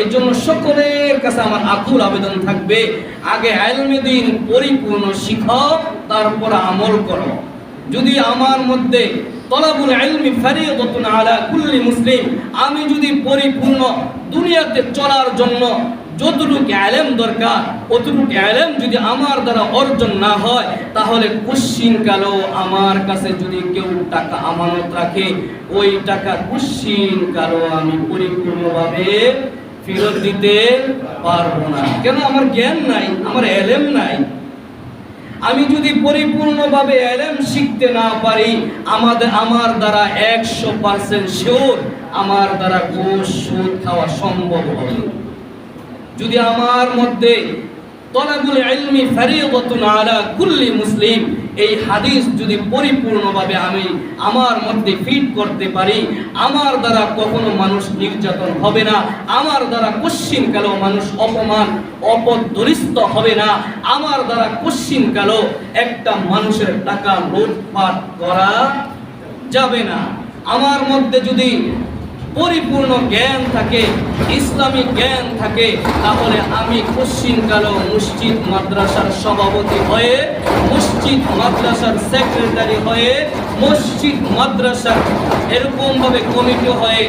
এই জন্য সকলের কাছে আমার আকুল আবেদন থাকবে। আগে আলমে দিন পরিপূর্ণ শিখো, তারপর আমল করো। যদি আমার মধ্যে তলাবুল ইলমি ফারিয়াদাতুন আলা কুল্লি মুসলিম, আমি যদি পরিপূর্ণ দুনিয়াতে চলার জন্য যতটুকু আলেম দরকার, অতটুকু আলেম যদি আমার দ্বারা অর্জন না হয়, তাহলে কুশ্চিন কালো আমার কাছে যদি কেউ টাকা আমানত রাখে, ওই টাকা কুশ্চিন কালো আমি পরিপূর্ণভাবে ফেরত দিতে পারব না। কেন? আমার জ্ঞান নাই, আমার এলেম নাই। আমি যদি পরিপূর্ণভাবে এলেম শিখতে না পারি আমাদের আমার দ্বারা একশো পার্সেন্ট শিওর আমার দ্বারা গোষ সুদ খাওয়া সম্ভব হবে যদি আমার মধ্যে তলাবুল ইলমি ফারিয়াদাতুন আলা কুল্লি মুসলিম। এই হাদিস যদি পরিপূর্ণভাবে আমি আমার মধ্যে ফিট করতে পারি, আমার দ্বারা কখনো মানুষ নির্যাতন হবে না, আমার দ্বারা কশ্চিন কালো মানুষ অপমান অপদরিস্ত হবে না, আমার দ্বারা কশ্চিন কালো একটা মানুষের টাকা লুটপাট করা যাবে না। আমার মধ্যে যদি পরিপূর্ণ জ্ঞান থাকে ইসলামিক জ্ঞান থাকে, তাহলে আমি কালো মসজিদ মাদ্রাসার সভাপতি হয়ে, মসজিদ মাদ্রাসার সেক্রেটারি হয়ে, মসজিদ মাদ্রাসার এরকমভাবে কমিটি হয়ে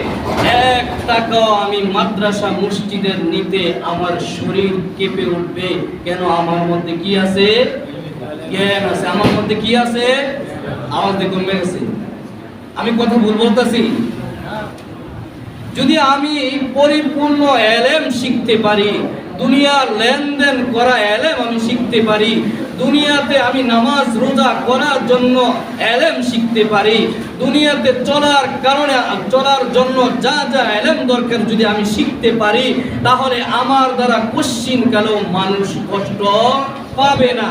এক টাকাও আমি মাদ্রাসা মসজিদের নিতে আমার শরীর কেঁপে উঠবে। কেন? আমার মধ্যে কি আছে? জ্ঞান আছে। আমার মধ্যে কি আছে? দিয়ে কমে গেছে আমি কথা ভুল বলতেছি? যদি আমি পরিপূর্ণ এলেম শিখতে পারি, দুনিয়ার লেনদেন করা এলেম আমি শিখতে পারি, দুনিয়াতে আমি নামাজ, রোজা করার জন্য এলেম শিখতে পারি, দুনিয়াতে চলার কারণে, চলার জন্য যা যা এলেম দরকার যদি আমি শিখতে পারি, তাহলে আমার দ্বারা কোশ্চিন কালো মানুষ কষ্ট পাবে না।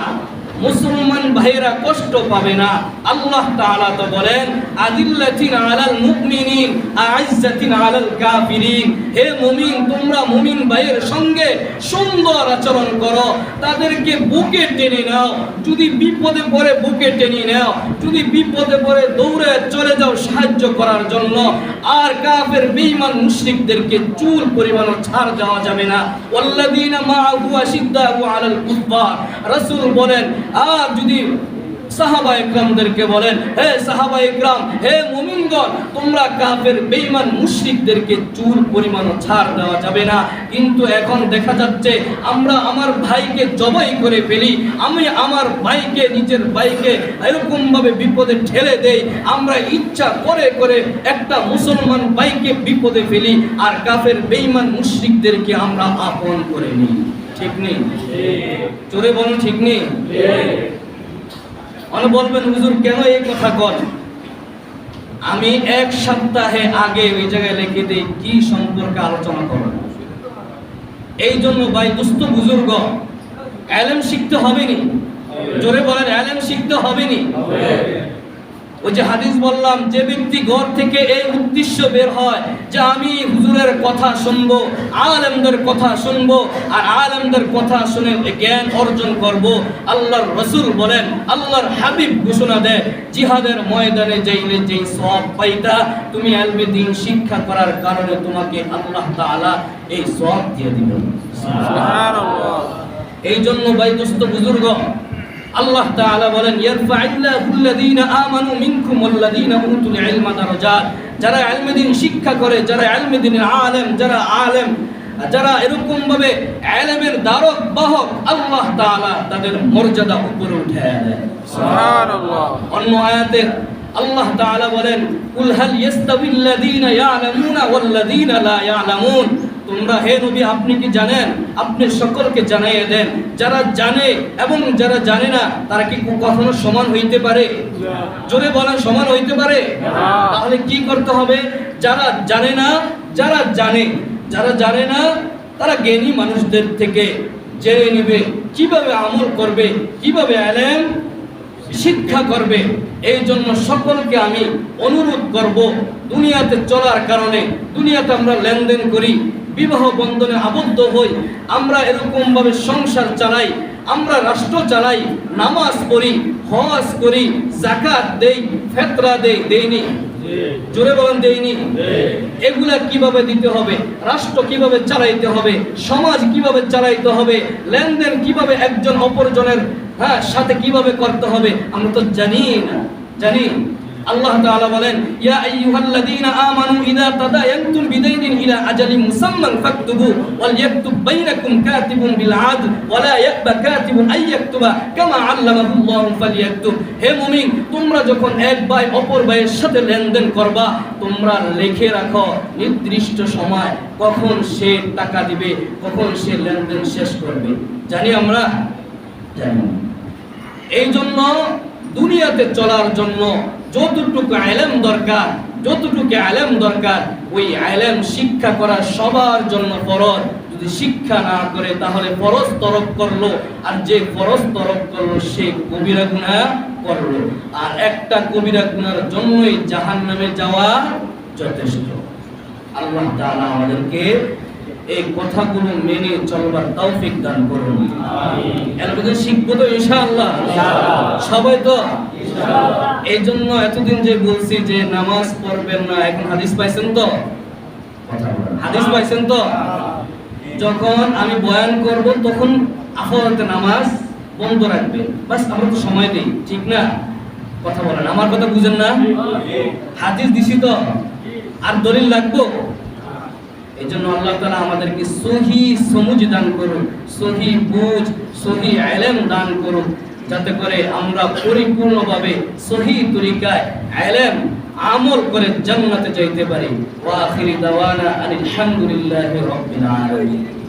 মুসলমান ভাইরা কষ্ট পাবে না। আল্লাহ তাআলা তো বলেন, আদিল্লাতিন আলাল মুমিনিন, আইজ্জাতিন আলাল কাফিরিন। হে মুমিন, তোমরা মুমিন ভাইয়ের সঙ্গে সুন্দর আচরণ করো। তাদেরকে বুকে টেনে নাও। যদি বিপদে পড়ে বুকে টেনে নাও। যদি বিপদে পড়ে দৌড়ে চলে যাও সাহায্য করার জন্য। আর কাফের, বেঈমান, মুশরিকদেরকে চুল পরিমাণও ছাড় দেওয়া যাবে না। ওয়াল্লাযীনা মাআহু আশিদ্দাউ আলাল কুফফার। রাসূল বলেন আর যদি সাহাবা ইকরামদেরকে বলেন, হে সাহাবা ইকরাম, হে মুমিনগণ, তোমরা কাফের, বেঈমান মুশরিকদেরকে চুল পরিমাণ ছাড় দেওয়া যাবে না। কিন্তু এখন দেখা যাচ্ছে আমরা আমার ভাইকে জবাই করে ফেলি, আমি আমার ভাইকে, নিজের ভাইকে এরকম ভাবে বিপদে ঠেলে দেই। আমরা ইচ্ছা করে করে একটা মুসলমান ভাইকে বিপদে ফেলি, আর কাফের, বেঈমান মুশরিকদেরকে আমরা আপন করে নিই। ঠিক নেই। চোরে বলুন ঠিক নেই? অনেক বলবেন হুজুর কেন এই কথা কন? আমি এক সপ্তাহে আগে ওই জায়গায় লিখে দিই কি সম্পর্কে আলোচনা করব এই জন্য ভাই দুস্থ বুজুর্গ এলেম শিখতে হবে। নি জোরে বলেন এলেম শিখতে হবে। নি ওই যে হাদিস বললাম যে ব্যক্তি ঘর থেকে এই উদ্দেশ্য বের হয় যে আমি হুজুরের কথা শুনব আলেমদের কথা শুনব আর আলেমদের কথা শুনে জ্ঞান অর্জন করব আল্লাহর রসুল বলেন আল্লাহর হাবিব ঘোষণা দেয় জিহাদের ময়দানে যাইলে যেই সব পাইতা তুমি আলমে দিন শিক্ষা করার কারণে তোমাকে আল্লাহ তাআলা এই সব দিয়ে দিবেন এই জন্য ভাই দোস্ত বুজুর্গ আল্লাহ তাআলা বলেন ইয়ারফাইল্লাহুল্লাযীনা আমানু মিনকুম ওয়াল্লাযীনা উতুল ইলমা দারাজাত। যারা ইলমে দিন শিক্ষা করে যারা ইলমে দিনের আলেম যারা আলেম যারা এরকম ভাবে ইলমের দ্বারক বাহক আল্লাহ তাআলা তাদের মর্যাদা উপরে উঠায় দেয় সুবহানাল্লাহ। অন্য আয়াতে আল্লাহ তাআলা বলেন কুল হাল ইয়াস্তাবিল্লাযীনা ইয়ালামুনা ওয়াল্লাযীনা লা ইয়ালামুন? তোমরা হে নবী, আপনি কি জানেন? আপনি সকলকে জানাইয়ে দেন। যারা জানে এবং যারা জানে না, তারা কি কখনো সমান হইতে পারে? জোরে বলেন, সমান হইতে পারে? তাহলে কি করতে হবে? যারা জানে না, যারা জানে। যারা জানে না, তারা জ্ঞানী মানুষদের থেকে জেনে নেবে কীভাবে আমল করবে, কীভাবে আলেম শিক্ষা করবে। এই জন্য সকলকে আমি অনুরোধ করব, দুনিয়াতে চলার কারণে, দুনিয়াতে আমরা লেনদেন করি। বিবাহ বন্ধনে আবদ্ধ হই, আমরা এরকম ভাবে সংসার চালাই, আমরা রাষ্ট্র চালাই, নামাজ পড়ি, হজ করি জাকাত দেই, ফেতরা দেই, দেইনি। জোরে বলেন দেইনি? এগুলা কীভাবে দিতে হবে? রাষ্ট্র কীভাবে চালাইতে হবে? সমাজ কীভাবে চালাইতে হবে? লেনদেন কীভাবে একজন অপরজনের হ্যাঁ সাথে কীভাবে করতে হবে? আমরা তো জানি না। জানি? আল্লাহ তাআলা বলেন, ইয়া আইয়ুহাল্লাযীনা আমানু ইযা তাদায়ানতুম বিদাইনিন ইলা আজালিন মুসাম্মান ফাকতুবু ওয়াল ইয়াকতুব বাইনাকুম কাতিবুন বিল আদল ওয়া লা ইয়াকবা কাতিবুন আন ইয়াকতুবা কামা আল্লামাহু আল্লাহু ফালইয়াকতুব। হে মুমিন, তোমরা যখন এক ভাই অপর ভাইয়ের সাথে লেনদেন করবা, তোমরা লিখে রাখো নির্দিষ্ট সময় কখন সে টাকা দিবে, কখন সে লেনদেন শেষ করবে। জানি আমরা? জানি এই জন্য দুনিয়াতে চলার জন্য যতটুকু আলেম দরকার যতটুকু আলেম দরকার ওই আলেম শিক্ষা করা সবার জন্য ফরজ। যদি শিক্ষা না করে তাহলে ফরজ তরক করল আর যে ফরজ তরক করল সে কবিরা গুনাহ করল। আর একটা কবিরা গুনার জন্যই জাহান্নামে যাওয়া যথেষ্ট। আল্লাহ তাআলা আমাদেরকে এই কথাগুলো মেনে চলবার তৌফিক দান করুন। এর মধ্যে শিখব তো ইনশাআল্লাহ। সবাই তো এই জন্য এতদিন যে বলছি যে নামাজ পড়বেন না, এখন হাদিস পাইছেন তো? হাদিস পাইছেন তো? যখন আমি বয়ান করব, তখন আফাতে নামাজ বন্ধ রাখবেন বাস, আমরা তো সময় নেই, ঠিক না? কথা বলেন, আমার কথা বুঝেন না? হাদিস দিছি তো? আর দলিল লাগবো? এই জন্য আল্লাহ তালা আমাদেরকে সহি সমুজ দান করুন, সহি বুঝ, সহি আলেম দান করুন। যাতে করে আমরা পরিপূর্ণভাবে সহি তরিকায় আলেম আমল করে জান্নাতে যাইতে পারি। ওয়া দাওয়ানা আলহামদুলিল্লাহি রাব্বিল আলামিন।